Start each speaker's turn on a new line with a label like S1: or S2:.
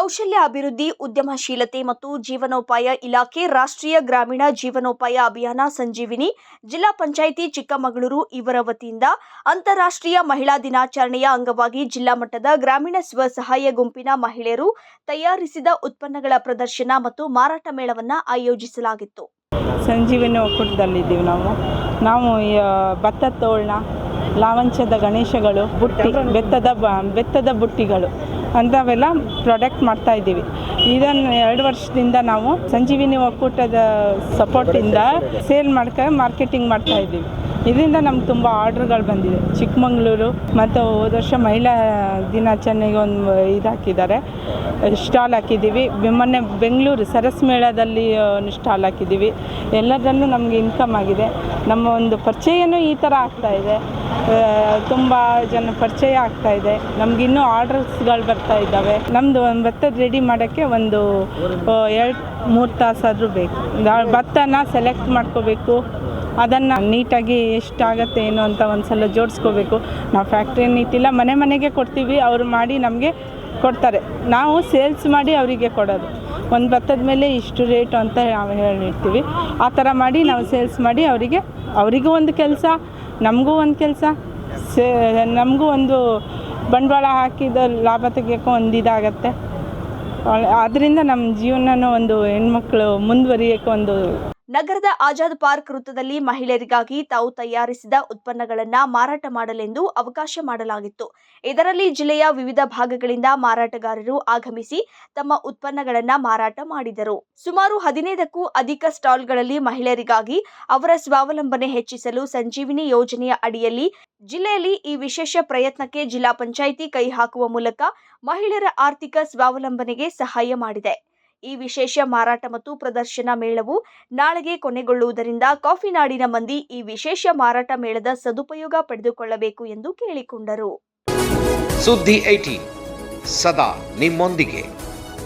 S1: ಅಭಿವೃದ್ಧಿ ಉದ್ಯಮಶೀಲತೆ ಮತ್ತು ಜೀವನೋಪಾಯ ಇಲಾಖೆ ರಾಷ್ಟ್ರೀಯ ಗ್ರಾಮೀಣ ಜೀವನೋಪಾಯ ಅಭಿಯಾನ ಸಂಜೀವಿನಿ ಜಿಲ್ಲಾ ಪಂಚಾಯಿತಿ ಚಿಕ್ಕಮಗಳೂರು ಇವರ ವತಿಯಿಂದ ಅಂತಾರಾಷ್ಟ್ರೀಯ ಮಹಿಳಾ ದಿನಾಚರಣೆಯ ಅಂಗವಾಗಿ ಜಿಲ್ಲಾ ಮಟ್ಟದ ಗ್ರಾಮೀಣ ಸ್ವಸಹಾಯ ಗುಂಪಿನ ಮಹಿಳೆಯರು ತಯಾರಿಸಿದ ಉತ್ಪನ್ನಗಳ ಪ್ರದರ್ಶನ ಮತ್ತು ಮಾರಾಟ ಮೇಳವನ್ನು ಆಯೋಜಿಸಲಾಗಿತ್ತು.
S2: ಸಂಜೀವಿನಿ ಒಕ್ಕೂಟದಲ್ಲಿದ್ದೀವಿ ನಾವು. ನಾವು ಭತ್ತ ತೋಳನ ಲಾವಂಚದ ಗಣೇಶಗಳು ಬುಟ್ಟಿ ಬೆತ್ತದ ಬ ಬೆತ್ತದ ಬುಟ್ಟಿಗಳು. ಅಂಥವೆಲ್ಲ ಪ್ರಾಡಕ್ಟ್ ಮಾಡ್ತಾ ಇದ್ದೀವಿ. ಇದನ್ನು ಎರಡು ವರ್ಷದಿಂದ ನಾವು ಸಂಜೀವಿನಿ ಒಕ್ಕೂಟದ ಸಪೋರ್ಟಿಂದ ಸೇಲ್ ಮಾಡ್ಕೊಂಡು ಮಾರ್ಕೆಟಿಂಗ್ ಮಾಡ್ತಾ ಇದ್ದೀವಿ. ಇದರಿಂದ ನಮ್ಗೆ ತುಂಬ ಆರ್ಡ್ರ್ಗಳು ಬಂದಿದೆ. ಚಿಕ್ಕಮಂಗ್ಳೂರು ಮತ್ತು ಹೋದ ವರ್ಷ ಮಹಿಳಾ ದಿನಾಚರಣೆಗೆ ಒಂದು ಇದು ಹಾಕಿದ್ದಾರೆ. ಸ್ಟಾಲ್ ಹಾಕಿದ್ದೀವಿ. ಮೊನ್ನೆ ಬೆಂಗಳೂರು ಸರಸ್ ಮೇಳದಲ್ಲಿ ಒಂದು ಸ್ಟಾಲ್ ಹಾಕಿದ್ದೀವಿ. ಎಲ್ಲದರಲ್ಲೂ ನಮಗೆ ಇನ್ಕಮ್ ಆಗಿದೆ. ನಮ್ಮ ಒಂದು ಪರಿಚಯನೂ ಈ ಥರ ಆಗ್ತಾ ಇದೆ. ತುಂಬ ಜನ ಪರಿಚಯ ಆಗ್ತಾಯಿದೆ ನಮ್ಗೆ ಇನ್ನೂ ಆರ್ಡರ್ಸ್ಗಳು ಬರ್ತಾ ಇದ್ದಾವೆ. ನಮ್ಮದು ಒಂದು ಭತ್ತದ ರೆಡಿ ಮಾಡೋಕ್ಕೆ ಒಂದು ಎರಡು, ಮೂರು ತಾಸಾದರೂ ಬೇಕು. ಭತ್ತನ ಸೆಲೆಕ್ಟ್ ಮಾಡ್ಕೋಬೇಕು. ಅದನ್ನು ನೀಟಾಗಿ ಎಷ್ಟಾಗತ್ತೆ ಏನು ಅಂತ ಒಂದು ಸಲ ಜೋಡಿಸ್ಕೋಬೇಕು. ನಾವು ಫ್ಯಾಕ್ಟ್ರಿ ಇಟ್ಟಿಲ್ಲ, ಮನೆ ಮನೆಗೆ ಕೊಡ್ತೀವಿ, ಅವರು ಮಾಡಿ ನಮಗೆ ಕೊಡ್ತಾರೆ. ನಾವು ಸೇಲ್ಸ್ ಮಾಡಿ ಅವರಿಗೆ ಕೊಡೋದು. ಒಂದು ಭತ್ತದ ಮೇಲೆ ಇಷ್ಟು ರೇಟು ಅಂತ ನಾವು ಹೇಳಿರ್ತೀವಿ. ಆ ಥರ ಮಾಡಿ ನಾವು ಸೇಲ್ಸ್ ಮಾಡಿ ಅವರಿಗೆ, ಅವರಿಗೂ ಒಂದು ಕೆಲಸ, ನಮಗೂ ಒಂದು ಕೆಲಸ, ಸೇ, ನಮಗೂ ಒಂದು ಬಂಡವಾಳ ಹಾಕಿದ ಲಾಭ ತೆಗಿಯೋಕ್ಕೂ ಒಂದು ಇದಾಗತ್ತೆ. ಅದರಿಂದ ನಮ್ಮ ಜೀವನನೂ ಒಂದು ಹೆಣ್ಮಕ್ಳು ಮುಂದುವರಿಯೋಕ್ಕೆ ಒಂದು
S1: ನಗರದ ಆಜಾದ್ ಪಾರ್ಕ್ ವೃತ್ತದಲ್ಲಿ ಮಹಿಳೆಯರಿಗಾಗಿ ತಾವು ತಯಾರಿಸಿದ ಉತ್ಪನ್ನಗಳನ್ನ ಮಾರಾಟ ಮಾಡಲೆಂದು ಅವಕಾಶ ಮಾಡಲಾಗಿತ್ತು. ಇದರಲ್ಲಿ ಜಿಲ್ಲೆಯ ವಿವಿಧ ಭಾಗಗಳಿಂದ ಮಾರಾಟಗಾರರು ಆಗಮಿಸಿ ತಮ್ಮ ಉತ್ಪನ್ನಗಳನ್ನ ಮಾರಾಟ ಮಾಡಿದರು. ಸುಮಾರು ಹದಿನೈದಕ್ಕೂ ಅಧಿಕ ಸ್ಟಾಲ್ಗಳಲ್ಲಿ ಮಹಿಳೆಯರಿಗಾಗಿ ಅವರ ಸ್ವಾವಲಂಬನೆ ಹೆಚ್ಚಿಸಲು ಸಂಜೀವಿನಿ ಯೋಜನೆಯ ಅಡಿಯಲ್ಲಿ ಜಿಲ್ಲೆಯಲ್ಲಿ ಈ ವಿಶೇಷ ಪ್ರಯತ್ನಕ್ಕೆ ಜಿಲ್ಲಾ ಪಂಚಾಯಿತಿ ಕೈ ಹಾಕುವ ಮೂಲಕ ಮಹಿಳೆಯರ ಆರ್ಥಿಕ ಸ್ವಾವಲಂಬನೆಗೆ ಸಹಾಯ ಮಾಡಿದೆ. ಈ ವಿಶೇಷ ಮಾರಾಟ ಮತ್ತು ಪ್ರದರ್ಶನ ಮೇಳವು ನಾಳೆಗೆ ಕೊನೆಗೊಳ್ಳುವುದರಿಂದ ಕಾಫಿ ನಾಡಿನ ಮಂದಿ ಈ ವಿಶೇಷ ಮಾರಾಟ ಮೇಳದ ಸದುಪಯೋಗ ಪಡೆದುಕೊಳ್ಳಬೇಕು ಎಂದು ಕೇಳಿಕೊಂಡರು.
S3: ಸುದ್ದಿ ಐಟಿ ಸದಾ ನಿಮ್ಮೊಂದಿಗೆ.